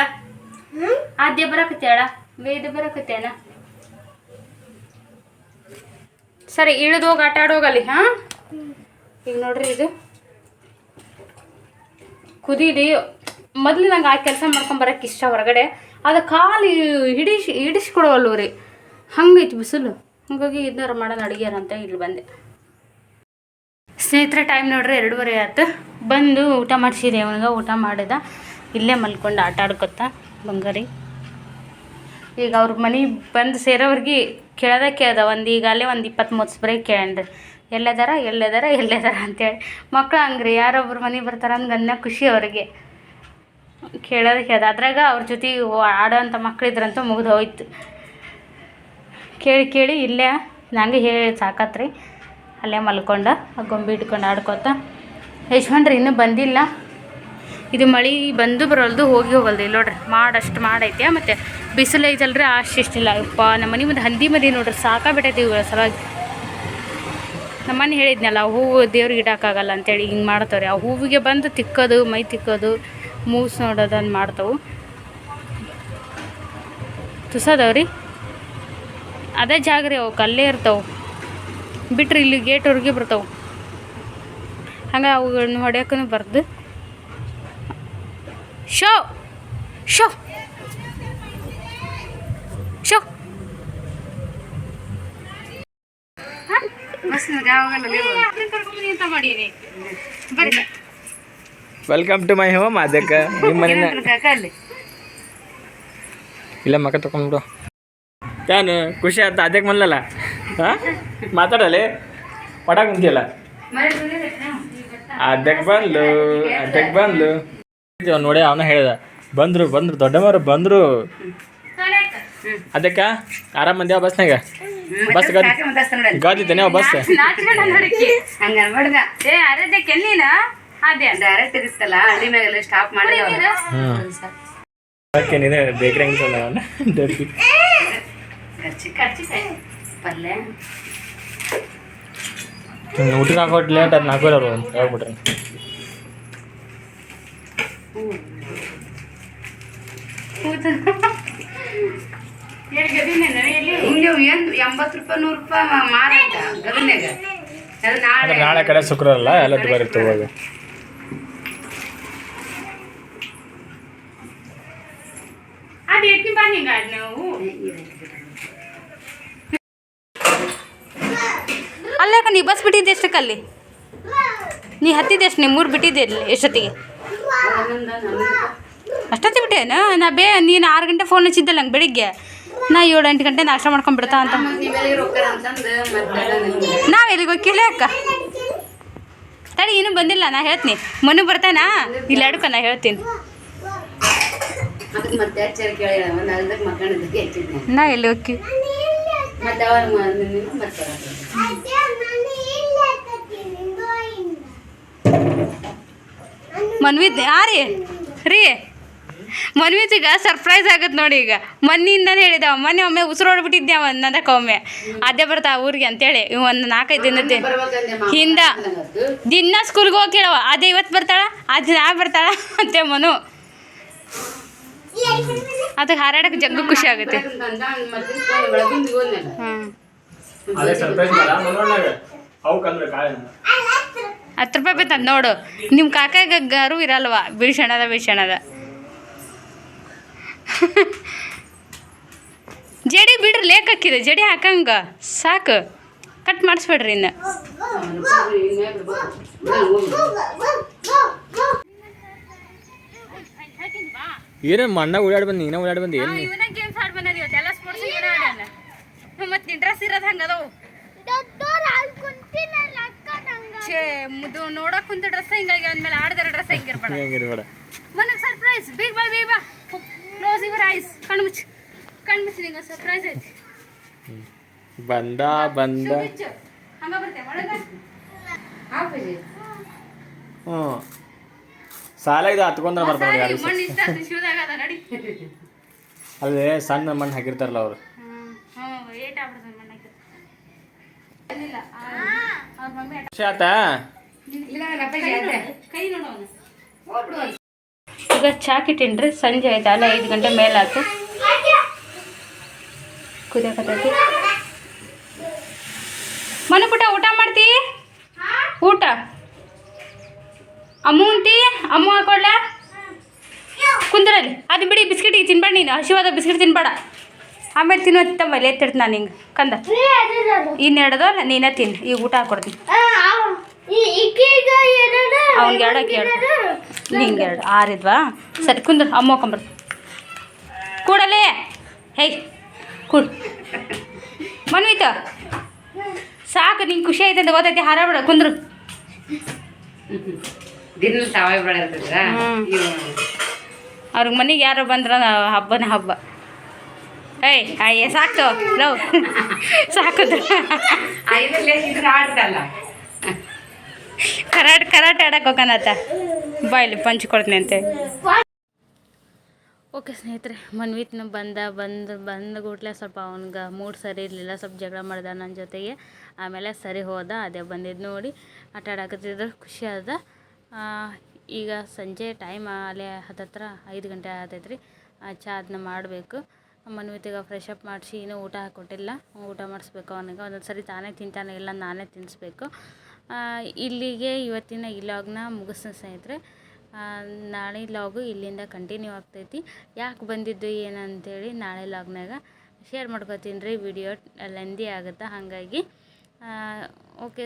[SPEAKER 1] ಆದ್ಯ ಬರಕತ್ತಾಳ ವೇದ ಬರಕತ್ತೇನ ಸರಿ, ಇಳಿದು ಹೋಗಿ, ಆಟ ಆಡೋಗಲ್ಲಿ ಹಾಂ? ಈಗ ನೋಡ್ರಿ ಇದು. ಕುದೀರಿ ಮೊದಲು ನಂಗೆ ಆ ಕೆಲಸ ಮಾಡ್ಕೊಂಬರಕ್ಕೆ ಇಷ್ಟ ಹೊರಗಡೆ. ಅದು ಕಾಲು ಹಿಡಿಸ್ ಹಿಡಿಸ್ಕೊಡವಲ್ವ ರೀ ಹಂಗೈತಿ ಬಿಸಿಲು. ಹಾಗಾಗಿ ಇದನ್ನಾರ ಮಾಡೋಣ ಅಡುಗೆಯಾರ ಅಂತ ಇಲ್ಲಿ ಬಂದೆ. ಸ್ನೇಹಿತರೆ ಟೈಮ್ ನೋಡ್ರಿ ಎರಡೂವರೆ ಆಯ್ತು. ಬಂದು ಊಟ ಮಾಡಿಸಿದೆ ಅವನಿಗೆ ಊಟ ಮಾಡಿದ. ಇಲ್ಲೇ ಮಲ್ಕೊಂಡು ಆಟ ಆಡ್ಕೊತ ಬಂಗಾರಿ. ಈಗ ಅವ್ರ ಮನೆ ಬಂದು ಸೇರೋವ್ರಿಗೆ ಕೇಳ್ದ ಕೇಳ್ದ ಒಂದು ಈಗಾಗಲೇ ಒಂದು ಇಪ್ಪತ್ತು ಮೂವತ್ತು ಸ್ಪ್ರೇ ಕೇಳ್ರಿ ಎಲ್ಲದಾರ ಎಲ್ಲದಾರ ಎಲ್ಲದಾರ ಅಂತೇಳಿ. ಮಕ್ಳು ಹಂಗ್ರಿ, ಯಾರೊಬ್ರು ಮನೆ ಬರ್ತಾರ ಅಂದ್ಗೆ ಅನ್ನ ಖುಷಿ ಅವ್ರಿಗೆ. ಕೇಳೋದ ಅದು. ಅದ್ರಾಗ ಅವ್ರ ಜೊತೆ ಆಡೋಂಥ ಮಕ್ಳಿದ್ರಂತೂ ಮುಗಿದು ಹೋಯ್ತು. ಕೇಳಿ ಕೇಳಿ, ಇಲ್ಲೇ ನನಗೆ ಹೇಳಿ ಸಾಕತ್ರಿ. ಅಲ್ಲೇ ಮಲ್ಕೊಂಡು ಗೊಂಬೆ ಇಟ್ಕೊಂಡು ಆಡ್ಕೋತ. ಯಶ್ವಂತ್ರಿ ಇನ್ನೂ ಬಂದಿಲ್ಲ. ಇದು ಮಳೆ ಬಂದು ಬರೋಲ್ದು, ಹೋಗಿ ಹೋಗಲ್ದು. ಇಲ್ಲಿ ನೋಡ್ರಿ ಮಾಡಷ್ಟು ಮಾಡೈತೆ ಮತ್ತು ಬಿಸಿಲು ಐತಲ್ರಿ ಅಷ್ಟಿಷ್ಟಿಲ್ಲ ಅಪ್ಪ ನಮ್ಮ ಮನೆ ಮುಂದೆ ಹಂದಿ ಮದಿ ನೋಡ್ರಿ, ಸಾಕಾಗ್ಬಿಟ್ಟೈತಿ ಇವುಗಳ ಸಲುವಾಗಿ. ನಮ್ಮನೆ ಹೇಳಿದ್ನಲ್ಲ ಹೂವು ದೇವ್ರಿಗೆ ಇಡೋಕ್ಕಾಗಲ್ಲ ಅಂತೇಳಿ ಹಿಂಗೆ ಮಾಡ್ತಾವ್ರಿ. ಆ ಹೂವಿಗೆ ಬಂದು ತಿಕ್ಕೋದು, ಮೈ ತಿಕ್ಕೋದು ಮೂಸ್ ನೋಡೋದನ್ನು ಮಾಡ್ತಾವು. ತುಸದವ್ರಿ? ಅದೇ ಜಾಗ ರೀ ಅವಕ್ಕೆ ಅಲ್ಲೇ ಇರ್ತಾವೆ. ಬಿಟ್ರೆ ಇಲ್ಲಿ ಗೇಟ್ವರೆಗೆ ಬರ್ತಾವೆ. ಹಂಗೆ ಅವುಗಳನ್ನ ಹೊಡ್ಯೋಕ್ಕೂ ಬರ್ದು. ಶೋ! ಶೋ! ಶೋ! ಯಾವಾಗ ಮಾಡೀನಿ ಬರ್ರಿ.
[SPEAKER 2] ವೆಲ್ಕಮ್ ಟು ಮೈ ಹೋಮ್ ಅದಕ್ಕೆ ನಿಮ್ಮ ಮನೆ ಇಲ್ಲ ಮಕ್ಕ ತಗೊಂಡ್ಬಿಡು ಯಾನು ಖುಷಿ ಆಯ್ತು ಅದಕ್ಕೆ ಮಲ್ಲಲ್ಲ ಹಾಂ? ಮಾತಾಡಲಿ. ಪಟಾಕ್ ಕುಂತಿಯಲ್ಲ ಅದಕ್ಕೆ ಬಂದ್ಲು ಅದಕ್ಕೆ ಬಂದ್ಲು. ಅವ್ನು ನೋಡಿ ಅವನ ಹೇಳ್ದ. ಬಂದರು ಬಂದರು ದೊಡ್ಡವರು ಬಂದರು. ಅದಕ್ಕೆ ಆರಾಮ ಮಂದಿ ಬಸ್ನಾಗ ಬಸ್ ಗದ್ ಗದ್ದಿದ್ದೇನೆ ಬಸ್.
[SPEAKER 1] ಅದೇ
[SPEAKER 4] ಡೈರೆಕ್ಟ್ ಇರುತ್ತಲ್ಲ ಹಳ್ಳಿ ಮ್ಯಾಗೆಲ್ಲ ಸ್ಟಾಪ್
[SPEAKER 2] ಬೇಕ್ರಿ
[SPEAKER 4] ಪಲ್ಯ
[SPEAKER 2] ಊಟಕ್ಕೆ ಹಾಕೋಟ್ ಲೇಟ್ ಹೇಳ್ಬಿಟ್ರಿ.
[SPEAKER 4] ಎಂಬತ್ತು ರೂಪಾಯಿ ನೂರು ರೂಪಾಯಿ ಮಾರಾಟ ನಾಳೆ
[SPEAKER 2] ನಾಳೆ ಕಡೆ ಶುಕ್ರವಾರ ಅಲ್ಲ? ಎಲ್ಲ ದುಬಾರಿ
[SPEAKER 1] ಅದು ಎತ್ತಿ ಬನ್ನಿ ನಾವು. ನೀ ಬಸ್ ಬಿಟ್ಟಿದ್ದೆ ಎಷ್ಟಕ್ಕಲ್ಲಿ? ನೀ ಹತ್ತಿದ್ದೆ ಎಷ್ಟು ಮೂರು ಬಿಟ್ಟಿದ್ದೆ ಎಷ್ಟೊತ್ತಿಗೆ? ಅಷ್ಟೊತ್ತಿ ಬಿಟ್ಟೇನು? ನಾ ಬೇ, ನೀನು ಆರು ಗಂಟೆ ಫೋನ್ ಹಚ್ಚಿದ್ದಲ್ಲ ನಂಗೆ ಬೆಳಿಗ್ಗೆ. ನಾ ಏಳು ಎಂಟು ಗಂಟೆ ನಾಷ್ಟ ಮಾಡ್ಕೊಂಡ್ಬಿಡ್ತಾ ಅಂತ. ನಾವು ಎಲ್ಲಿಗೆ ಹೋಗಿಲ್ಲ ಅಕ್ಕ? ತಡಿ, ಇನ್ನೂ ಬಂದಿಲ್ಲ, ನಾ ಹೇಳ್ತೀನಿ. ಮನು ಬರ್ತಾನಾ? ಇಲ್ಲ ನಾ ಹೇಳ್ತೀನಿ.
[SPEAKER 4] ಅದಕ್ಕೆ ಮತ್ತೆ ಹಚ್ಚಾರ ಕೇಳಿ ಒಂದು ಅದಕ್ಕೆ ಮಕ್ಕಳಿದ್ದಕ್ಕೆ ಹೆಚ್ಚಿದ್ನೆ
[SPEAKER 1] ನಾ ಎಲ್ಲಿ ಹೋಗಿ
[SPEAKER 4] ಮತ್ತೆ
[SPEAKER 1] ಮನ್ವಿದ್ ಆ ರೀ ರೀ. ಮನ್ವಿತಿಗ ಸರ್ಪ್ರೈಸ್ ಆಗತ್ತೆ ನೋಡಿ ಈಗ. ಮೊನ್ನಿಂದಾನೆ ಹೇಳಿದ ಮೊನ್ನೆ ಒಮ್ಮೆ ಉಸಿರೋಡ್ಬಿಟ್ಟಿದ್ದೆ ಅವ ನಂದಕ್ಕೆ ಒಮ್ಮೆ. ಅದೇ ಬರ್ತಾ ಊರಿಗೆ ಅಂತೇಳಿ ಇವ್ ಒಂದು ನಾಲ್ಕೈದು ದಿನದ ಹಿಂದ ದಿನ ಸ್ಕೂಲ್ಗೆ ಹೋಗಿ ಕೇಳವ ಅದೇ ಇವತ್ತು ಬರ್ತಾಳ ಅದು ನಾ ಬರ್ತಾಳ ಅಂತೆ ಮನು. ಅದಕ್ಕೆ ಹಾರಾಡಕ್ಕೆ ಜಗ್ಗು ಖುಷಿ ಆಗುತ್ತೆ. ಹತ್ತು ರೂಪಾಯಿ ಬೇಕಂತ ನೋಡು. ನಿಮ್ಮ ಕಾಕಾಗ ಗಾರು ಇರಲ್ವ? ಬೀಳ್ಸಣದ ಬೀಳ್ಸಣದ. ಜಡಿ ಬಿಡ್ರಿ ಲೇಕ್ ಹಾಕಿದೆ. ಜಡಿ ಹಾಕಂಗ. ಸಾಕು. ಕಟ್ ಮಾಡಿಸ್ಬೇಡ್ರಿ ಇನ್ನು.
[SPEAKER 4] ಅವ್ನು
[SPEAKER 2] ಮಣ್ಣಾಗ ಓಡಾಡಿ ಬಂದು ನೀನ ಓಡಾಡಿ ಬಂದು ಏನು
[SPEAKER 1] ಇವನ ಗೇಮ್ಸ್ ಆಡ್ ಬಂದ ಇವತ್ತೆಲ್ಲ ಸ್ಪೋರ್ಟ್ಸ್ ಆಡ್ಯಾನ? ಮತ್ತೆ ಇಂಟ್ರೆಸ್ಟ್ ಇರೋದು ಹಂಗೆ ಅದಾವು. ಛೇ ಮುದು ನೋಡಕ್ ಕುಂತ ಡ್ರೆಸ್ ಹಿಂಗಾಗಿ ಅಂದ್ಮೇಲೆ ಆಡ್ದಾರ ಡ್ರೆಸ್ ಹೆಂಗಿರ್ಬೇಡ.
[SPEAKER 2] ಹೆಂಗಿರ್ಬೇಡ.
[SPEAKER 1] ಮನಗೆ ಸರ್ಪ್ರೈಸ್ ಬಿಗ್ ಬಾ ಬೇಗ ಬಾ. ಕ್ಲೋಸ್ ಯುವರ್ ಐಸ್ ಕಣ್ಣು ಮುಚ್ಚು. ಕಣ್ಣು ಮುಚ್ಚು ನಿಂಗೆ ಸರ್ಪ್ರೈಸ್ ಐತಿ.
[SPEAKER 2] ಬಂದ ಬಂದ.
[SPEAKER 1] ಹಂಗ ಬರ್ತೇವೆ ಒಳಗ?
[SPEAKER 4] ಹಾಪಜಿ.
[SPEAKER 2] ಹ್ಞೂ ಸಾಲ ಇದು ಹತ್ಕೊಂಡ್ರೆ ಬರ್ತಾರೆ
[SPEAKER 1] ಯಾರು
[SPEAKER 2] ಅಲ್ಲೇ ಸಣ್ಣ ಮಣ್ಣು ಹಾಕಿರ್ತಾರಲ್ಲ ಅವರು.
[SPEAKER 1] ಈಗ ಚಾಕಿಟ್ಟಿನ್ರಿ ಸಂಜೆ ಆಯ್ತು ಅಲ್ಲ ಐದು ಗಂಟೆ ಮೇಲಾಯ್ತು ಕುದಿಯಕತ್ತೈತಿ. ಮನೆ ಪುಟ ಊಟ ಮಾಡ್ತೀ? ಊಟ? ಅಮ್ಮ ಉಂಟಿ, ಅಮ್ಮ ಹಾಕೊಳ್ಳ ಕುಂದ್ರಲ್ಲಿ. ಅದು ಬಿಡಿ ಬಿಸ್ಕಿಟಿಗೆ ತಿನ್ಬೇಡ ನೀನು, ಹಸಿವಾದ ಬಿಸ್ಕಿಟ್ ತಿನ್ಬೇಡ. ಆಮೇಲೆ ತಿನ್ನೋ ಮೇಲೆ ಎತ್ತಿಡ್ತು ನಾನು ಹಿಂಗೆ ಕಂದ. ಇನ್ನೆರಡು ನೀನೇ ತಿನ್ನು. ಈಗ ಊಟ ಹಾಕೊಡ್ತೀನಿ. ಅವ್ನಿಗೆ ಎರಡಕ್ಕೆ ಎರಡು. ನಿಂಗೆ ಎರಡು. ಆರಿದ್ವಾ? ಸರಿ, ಕುಂದ್ರ. ಅಮ್ಮ ಹೋಕೊಂಬರ್ ಕೂಡಲೇ. ಹೇಯ್ ಕೂಡ್. ಮನ್ವಿತ, ಸಾಕು, ನಿಂಗೆ ಖುಷಿ ಐತೆ ಅಂತ ಗೊತ್ತೈತಿ ಹಾರಾಡ್ಬೇಡ, ಕುಂದ್ರು.
[SPEAKER 4] ದಿನ ಸಾವಯವ ಬೆಳೆ ಇರ್ತದ್ರ
[SPEAKER 1] ಅವ್ರಿಗೆ ಮನೆಗೆ ಯಾರು ಬಂದ್ರ ಹಬ್ಬನ ಹಬ್ಬ. ಏಯ್ ಅಯ್ಯ ಸಾಕು. ಲವ್ ಸಾಕುದು
[SPEAKER 4] ಐದಲ್ಲೇ ಇದ್ರೆ ಆಡ್ತಲ್ಲ
[SPEAKER 1] ಕರಾಟೆ ಕರಾಟೆ ಆಡಕ್ಕೆ ಹೋಗೋಣತ್ತ ಬಾಯ್ಲಿ ಪಂಚ್ ಕೊಡ್ತೀನಿ ಅಂತೆ. ಓಕೆ ಸ್ನೇಹಿತರೆ ಮನ್ವಿತ್ನ ಬಂದ ಬಂದು ಬಂದ ಕೂಡಲೇ ಸ್ವಲ್ಪ ಅವ್ನಿಗೆ ಮೂಡ್ ಸರಿ ಇರಲಿಲ್ಲ ಸ್ವಲ್ಪ ಜಗಳ ಮಾಡ್ದ ನನ್ನ ಜೊತೆಗೆ. ಆಮೇಲೆ ಸರಿ ಹೋದ ಅದೇ ಬಂದಿದ್ದು ನೋಡಿ. ಆಟ ಆಡಕತ್ತಿದ್ರು ಖುಷಿ ಆದ. ಈಗ ಸಂಜೆ ಟೈಮ್ ಅಲ್ಲೇ ಹತ್ತತ್ರ ಐದು ಗಂಟೆ ಆಗತೈತ್ರಿ ಆ, ಚಾ ಅದನ್ನ ಮಾಡಬೇಕು. ಮನ್ವಿತಿಗೆ ಫ್ರೆಶ್ ಅಪ್ ಮಾಡಿಸಿ ಇನ್ನೂ ಊಟ ಹಾಕ್ಕೊಟ್ಟಿಲ್ಲ ಊಟ ಮಾಡಿಸ್ಬೇಕು ಅವನಿಗೆ. ಒಂದೊಂದು ಸರಿ ತಾನೇ ತಿಂತಾನೆ ಇಲ್ಲ ನಾನೇ ತಿನ್ನಿಸ್ಬೇಕು ಇಲ್ಲಿಗೆ ಇವತ್ತಿನ ಈ ಲಾಗ್ನ ಮುಗಿಸ್ತೀನಿ ಸ್ನೇಹಿತರೆ. ನಾಳೆ ಲಾಗು ಇಲ್ಲಿಂದ ಕಂಟಿನ್ಯೂ ಆಗ್ತೈತಿ. ಯಾಕೆ ಬಂದಿದ್ದು ಏನಂತೇಳಿ ನಾಳೆ ಲಾಗ್ನಾಗ ಶೇರ್ ಮಾಡ್ಕೊತೀನಿ ರೀ. ವಿಡಿಯೋ ಲೆಂದಿ ಆಗುತ್ತೆ? ಹಾಗಾಗಿ ಓಕೆ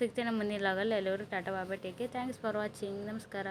[SPEAKER 1] ಸಿಗ್ತೇನೆ ಮುಂದಿನ ಲಾಗಲ್ಲಿ ಎಲ್ಲರೂ ಟಾಟಾ ಬಾಬಾ ಟೇಕೆ. ಥ್ಯಾಂಕ್ಸ್ ಫಾರ್ ವಾಚಿಂಗ್ ನಮಸ್ಕಾರ.